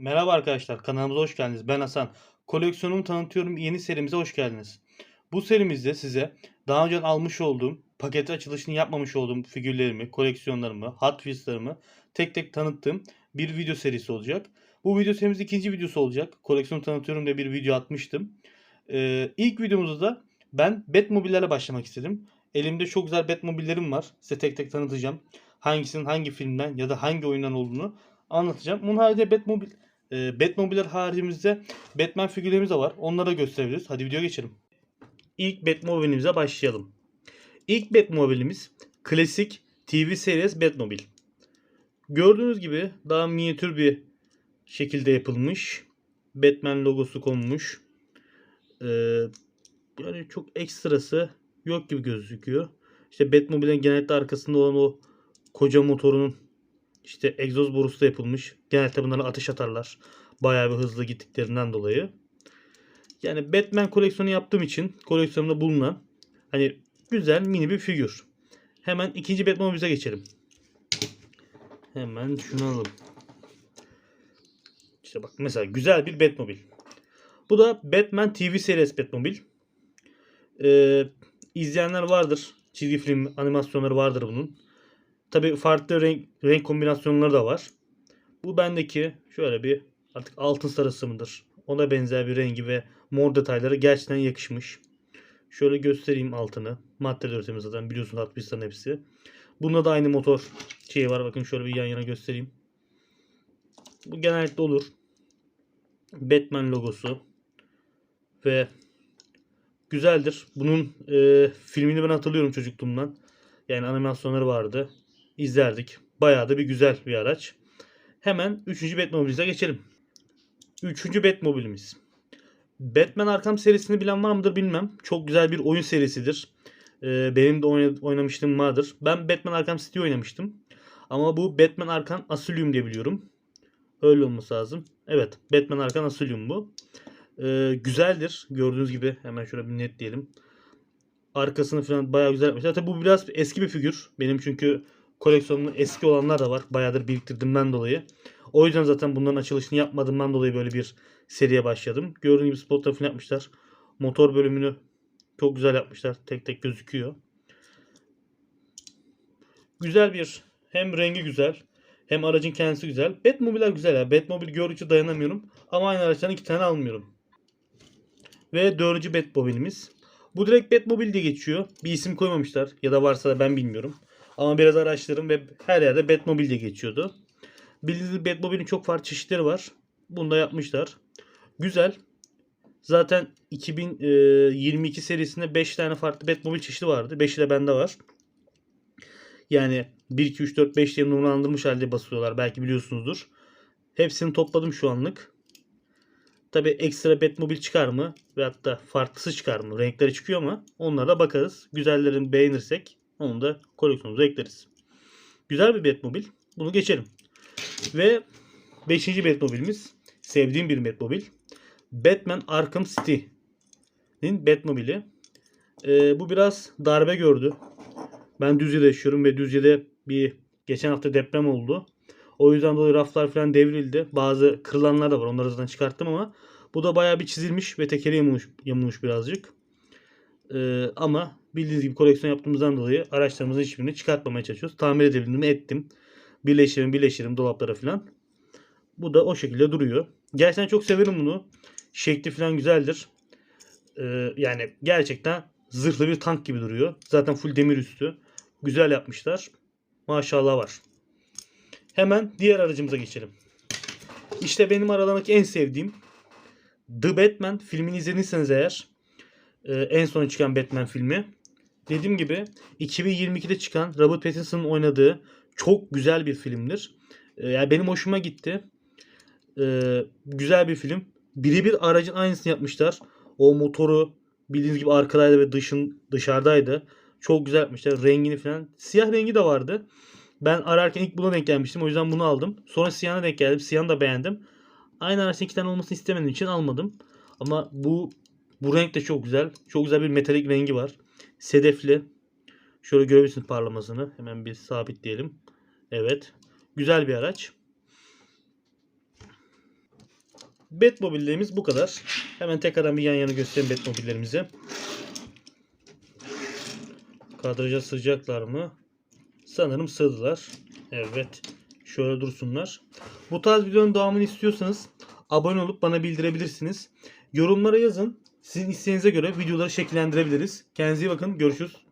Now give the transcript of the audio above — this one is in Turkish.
Merhaba arkadaşlar, kanalımıza hoş geldiniz. Ben Hasan. Koleksiyonumu tanıtıyorum yeni serimize hoş geldiniz. Bu serimizde size daha önce almış olduğum, paket açılışını yapmamış olduğum figürlerimi, koleksiyonlarımı, Hot Wheels'larımı tek tek tanıttığım bir video serisi olacak. Bu video serimiz ikinci videosu olacak. Koleksiyonu tanıtıyorum diye bir video atmıştım. Ee, ilk videomuzda da ben Batmobile'lerle başlamak istedim. Elimde çok güzel Batmobile'lerim var. Size tek tek tanıtacağım. Hangisinin hangi filmden ya da hangi oyundan olduğunu anlatacağım. Bunun haricinde Batmobile e, Batmobile'ler haricimizde Batman figürlerimiz de var. Onları da gösterebiliriz. Hadi videoya geçelim. İlk Batmobile'imize başlayalım. İlk Batmobile'imiz klasik TV series Batmobile. Gördüğünüz gibi daha minyatür bir şekilde yapılmış. Batman logosu konmuş. Ee, yani çok ekstrası yok gibi gözüküyor. İşte Batmobile'in genellikle arkasında olan o koca motorunun işte egzoz borusu da yapılmış. Genellikle bunlara ateş atarlar. Bayağı bir hızlı gittiklerinden dolayı. Yani Batman koleksiyonu yaptığım için koleksiyonumda bulunan hani güzel mini bir figür. Hemen ikinci Batmobile'e geçelim. Hemen şunu alalım. İşte bak mesela güzel bir Batmobile. Bu da Batman TV serisi Batmobile. Ee, izleyenler vardır. Çizgi film animasyonları vardır bunun. Tabi farklı renk, renk kombinasyonları da var. Bu bendeki şöyle bir artık altın sarısı mıdır? Ona benzer bir rengi ve mor detayları gerçekten yakışmış. Şöyle göstereyim altını. Madde üretimi zaten biliyorsun Hot Wheels'ların hepsi. Bunda da aynı motor şeyi var. Bakın şöyle bir yan yana göstereyim. Bu genellikle olur. Batman logosu ve güzeldir. Bunun e, filmini ben hatırlıyorum çocukluğumdan. Yani animasyonları vardı. İzlerdik. Bayağı da bir güzel bir araç. Hemen 3. Batmobile'imize geçelim. 3. Batmobile'imiz. Batman Arkham serisini bilen var mıdır bilmem. Çok güzel bir oyun serisidir. Ee, benim de oyna- oynamışlığım vardır. Ben Batman Arkham City oynamıştım. Ama bu Batman Arkham Asylum diye biliyorum. Öyle olması lazım. Evet. Batman Arkham Asylum bu. Ee, güzeldir. Gördüğünüz gibi hemen şöyle bir net. Arkasını falan bayağı güzel yapmışlar. Tabi bu biraz eski bir figür. Benim çünkü koleksiyonumda eski olanlar da var. Bayağıdır biriktirdiğimden dolayı. O yüzden zaten bunların açılışını yapmadığımdan dolayı böyle bir seriye başladım. Gördüğünüz gibi spotları falan yapmışlar. Motor bölümünü çok güzel yapmışlar. Tek tek gözüküyor. Güzel bir hem rengi güzel hem aracın kendisi güzel. Batmobile'ler güzel ya. Batmobile gördükçe dayanamıyorum. Ama aynı araçtan iki tane almıyorum. Ve dördüncü Batmobile'imiz. Bu direkt Batmobile diye geçiyor. Bir isim koymamışlar. Ya da varsa da ben bilmiyorum. Ama biraz araştırdım ve her yerde Batmobile diye geçiyordu. Bildiğiniz Batmobile'in çok farklı çeşitleri var. Bunu da yapmışlar. Güzel. Zaten 2022 serisinde 5 tane farklı Batmobile çeşidi vardı. 5'i de bende var. Yani 1, 2, 3, 4, 5 diye numaralandırmış halde basıyorlar. Belki biliyorsunuzdur. Hepsini topladım şu anlık. Tabi ekstra Batmobile çıkar mı? Ve hatta farklısı çıkar mı? Renkleri çıkıyor ama onlara da bakarız. Güzellerini beğenirsek onu da koleksiyonumuza ekleriz. Güzel bir Batmobile. Bunu geçelim. Ve 5. Batmobile'imiz sevdiğim bir Batmobile. Batman Arkham City'nin Batmobile'i. Ee, bu biraz darbe gördü. Ben Düzce'de yaşıyorum ve Düzce'de bir geçen hafta deprem oldu. O yüzden dolayı raflar falan devrildi. Bazı kırılanlar da var. Onları zaten çıkarttım ama bu da bayağı bir çizilmiş ve tekeri yamulmuş, yamulmuş birazcık. Ee, ama bildiğiniz gibi koleksiyon yaptığımızdan dolayı araçlarımızın hiçbirini çıkartmamaya çalışıyoruz. Tamir edebildiğimi ettim. Birleştirim birleştirim dolaplara falan. Bu da o şekilde duruyor. Gerçekten çok severim bunu. Şekli falan güzeldir. Ee, yani gerçekten zırhlı bir tank gibi duruyor. Zaten full demir üstü. Güzel yapmışlar. Maşallah var. Hemen diğer aracımıza geçelim. İşte benim aralarındaki en sevdiğim The Batman filmini izlediyseniz eğer e, en son çıkan Batman filmi. Dediğim gibi 2022'de çıkan Robert Pattinson'ın oynadığı çok güzel bir filmdir. E, yani benim hoşuma gitti. E, güzel bir film. Birebir aracın aynısını yapmışlar. O motoru bildiğiniz gibi arkadaydı ve dışın dışarıdaydı. Çok güzel yapmışlar. Rengini falan. Siyah rengi de vardı. Ben ararken ilk buna denk gelmiştim. O yüzden bunu aldım. Sonra siyahına denk geldim. Siyahını da beğendim. Aynı araçta iki tane olmasını istemediğim için almadım. Ama bu bu renk de çok güzel. Çok güzel bir metalik rengi var. Sedefli. Şöyle görebilirsiniz parlamasını. Hemen bir sabitleyelim. Evet. Güzel bir araç. Batmobile'lerimiz bu kadar. Hemen tekrardan bir yan yana göstereyim Batmobile'lerimizi. Kadraja sığacaklar mı? Sanırım sığdılar. Evet. Şöyle dursunlar. Bu tarz videonun devamını istiyorsanız abone olup bana bildirebilirsiniz. Yorumlara yazın. Sizin isteğinize göre videoları şekillendirebiliriz. Kendinize iyi bakın. Görüşürüz.